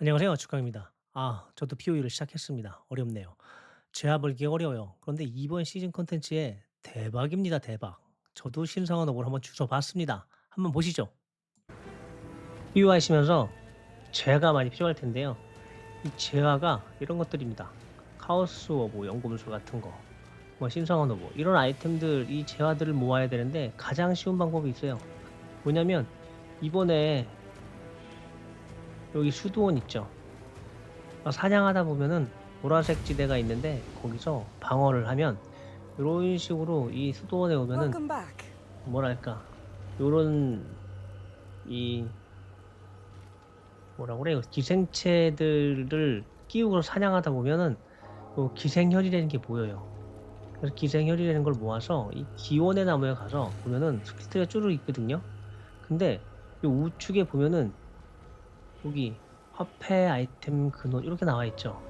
안녕하세요. 축강입니다. 아, 저도 POE를 시작했습니다. 어렵네요. 제압 걸기 어려워요. 그런데 이번 시즌 콘텐츠에 대박입니다. 대박. 저도 신성한 옵을 한번 주워봤습니다. 한번 보시죠. PO하시면서 재화가 많이 필요할 텐데요. 이 재화가 이런 것들입니다. 카오스 오브, 연금술 같은 거, 뭐 신성한 오브 이런 아이템들, 이 재화들을 모아야 되는데 가장 쉬운 방법이 있어요. 뭐냐면 이번에 여기 수도원 있죠. 어, 사냥하다 보면은 보라색 지대가 있는데 거기서 방어를 하면 이런 식으로 이 수도원에 오면은. 뭐랄까 요런 이 뭐라 그래요 기생체들을 끼우고 사냥하다 보면은 요 기생혈이라는 게 보여요. 그래서 기생혈이라는 걸 모아서 이 기원의 나무에 가서 보면은 스킬트가 쭈르 있거든요. 근데 이 우측에 보면은 여기 화폐 아이템 근원 이렇게 나와 있죠.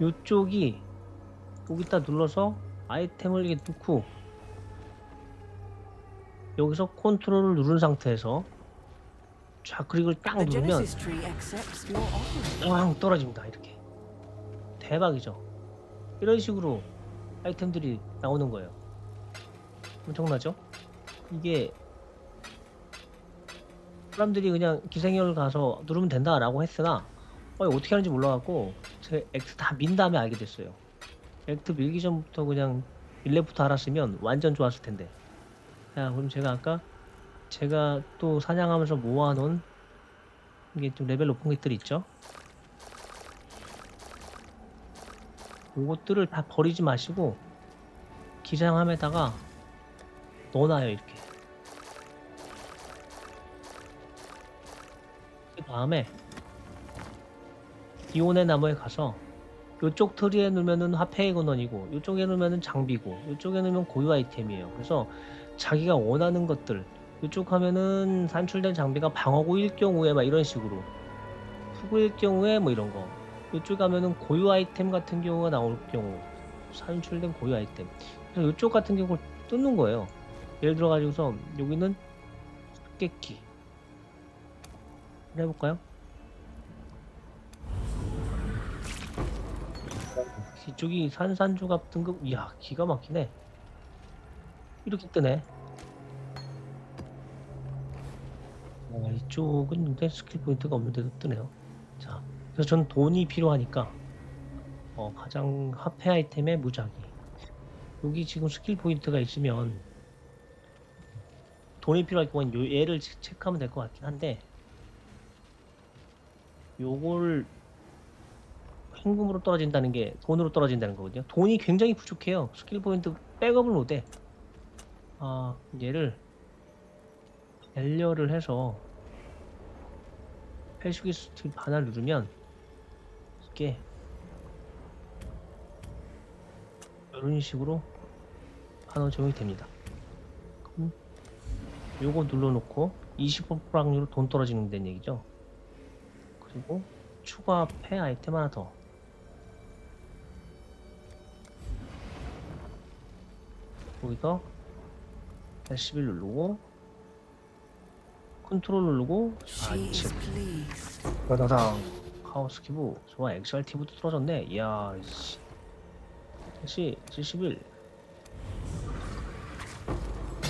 요쪽이 여기다 눌러서 아이템을 이렇게 넣고 여기서 컨트롤을 누른 상태에서 좌클릭을 딱 누르면. 왕 떨어집니다 이렇게 대박이죠 이런 식으로 아이템들이 나오는 거예요 엄청나죠 이게 사람들이 그냥 기생열 가서 누르면 된다라고 했으나 어, 어떻게 하는지 몰라갖고 제 액트 다 민 다음에 알게 됐어요. 액트 밀기 전부터 그냥 일레부터 알았으면 완전 좋았을 텐데. 자 그럼 제가 아까 제가 또 사냥하면서 모아놓은 이게 좀 레벨 높은 것들 있죠? 요것들을 다 버리지 마시고 기상함에다가 넣어놔요 이렇게 다음에 이온의 나무에 가서 요쪽 트리에 넣으면은 화폐의 근원이고 요쪽에 넣으면은 장비고 요쪽에 넣으면 고유 아이템이에요. 그래서 자기가 원하는 것들 요쪽 하면은 산출된 장비가 방어구일 경우에 막 이런 식으로 후구일 경우에 뭐 이런 거 이쪽 가면은 고유 아이템 같은 경우가 나올 경우 산출된 고유 아이템. 그래서 이쪽 같은 경우를 뜯는 거예요. 예를 들어 가지고서 여기는 깨끼 해볼까요? 이쪽이 산산조각 등급 이야 기가 막히네. 이렇게 뜨네. 아, 이쪽은 근데 스킬 포인트가 없는데도 뜨네요. 자 그래서 전 돈이 필요하니까 어, 가장 화폐 아이템의 무작위. 여기 지금 스킬 포인트가 있으면 돈이 필요할 경우엔 요 얘를 체- 체크하면 될 것 같긴 한데 요걸 현금으로 떨어진다는 게 돈으로 떨어진다는 거거든요 돈이 굉장히 부족해요 스킬 포인트 백업을 못해 아 얘를 밸류를 해서 패시기 스틸 반을 누르면 이게 이런 식으로 반원 적용이 됩니다. 그럼 요거 눌러놓고 20% 확률로 돈 떨어지는 데는 얘기죠. 그리고 추가 패 아이템 하나 더. 여기서 81 누르고 컨트롤 누르고 좌측 pleased. 따다당 카오스 키브 좋아 XRTV도 틀어졌네. 이야 씨. 다시 71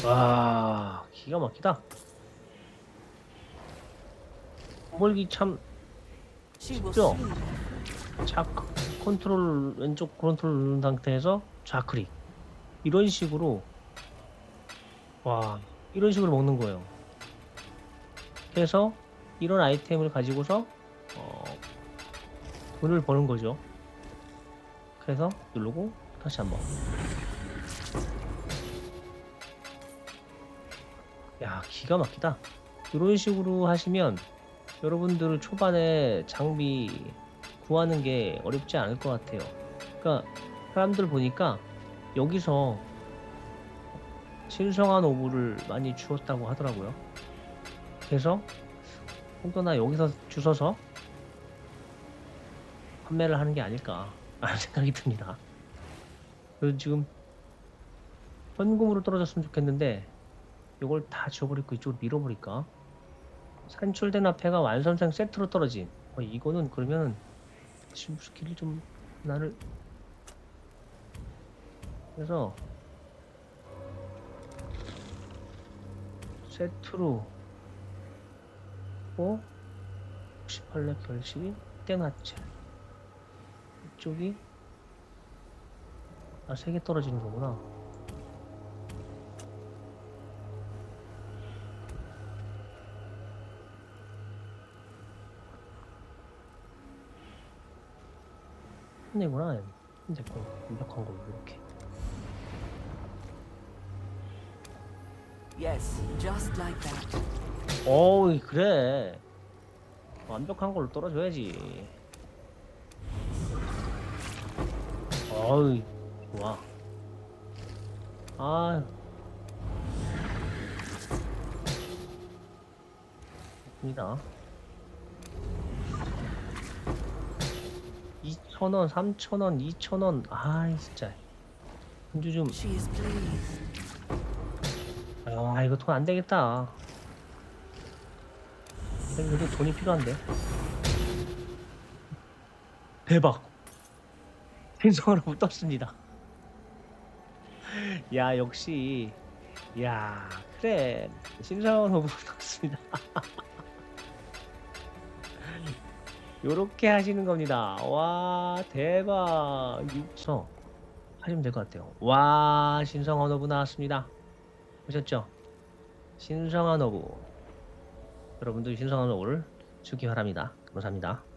와 기가 막히다. 몰기 참 쉽죠? see. 자, 컨트롤 왼쪽 컨트롤 누른 상태에서 좌클릭 이런 식으로 와 이런 식으로 먹는 거예요. 그래서 이런 아이템을 가지고서 어, 돈을 버는 거죠. 그래서 누르고 다시 한번. 야 기가 막히다. 이런 식으로 하시면 여러분들 초반에 장비 구하는 게 어렵지 않을 것 같아요. 그러니까 사람들 보니까 여기서 신성한 오브를 많이 주었다고 하더라고요. 그래서 혹여나 여기서 주워서 판매를 하는 게 아닐까 라는 생각이 듭니다. 그래서 지금 현금으로 떨어졌으면 좋겠는데 이걸 다 지워버리고 이쪽으로 밀어버릴까? 산출된 화폐가 완성상 세트로 떨어진. 어, 이거는 그러면 신부스킬이 좀 나를. 그래서 세트로 어? 68렙 결시 떼놨지 이쪽이 아 세 개 떨어지는 거구나 끝내구나. 이제 거 완벽한 걸로 이렇게. Yes, just like that. 어우 그래. 완벽한 걸로 떨어져야지. 어이 좋아. 아. 좋습니다 2,000원 3,000원 2,000원 아이 진짜 현주 좀. 아 이거 돈 안 되겠다. 그래도 돈이 필요한데. 대박. 생성으로 붙었습니다. 야 역시 야 그래 신성으로 붙었습니다. 요렇게 하시는 겁니다. 와 대박. 육서 하시면 될 것 같아요. 와 신성 언어부 나왔습니다. 보셨죠? 신성한 어부 여러분들 신성한 어부를 주기 바랍니다. 감사합니다.